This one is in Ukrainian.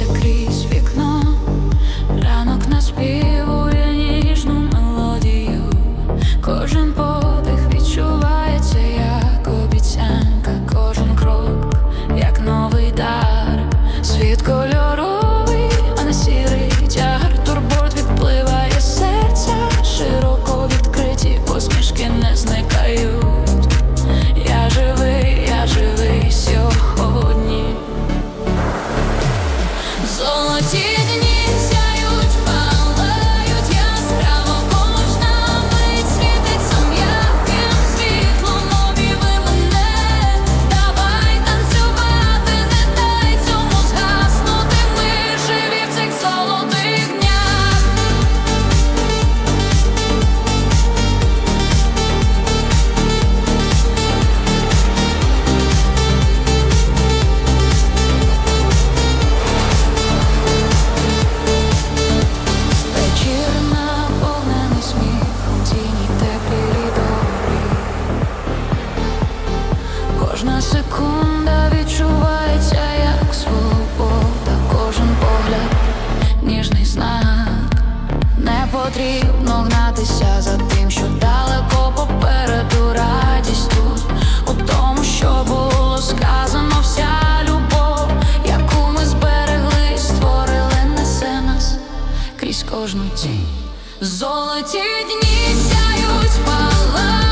крізь вікно, ранок наспівує ніжну мелодію, кожен подих відчувається, як обіцянка, кожен крок, як новий дар, світ Кожна секунда відчувається як свобода, кожен погляд ніжний знак. Не потрібно гнатися за тим, що далеко попереду радість тут у тому, що було сказано, вся любов, яку ми зберегли, створили, несе нас крізь кожну тінь. Золоті дні сяють, палають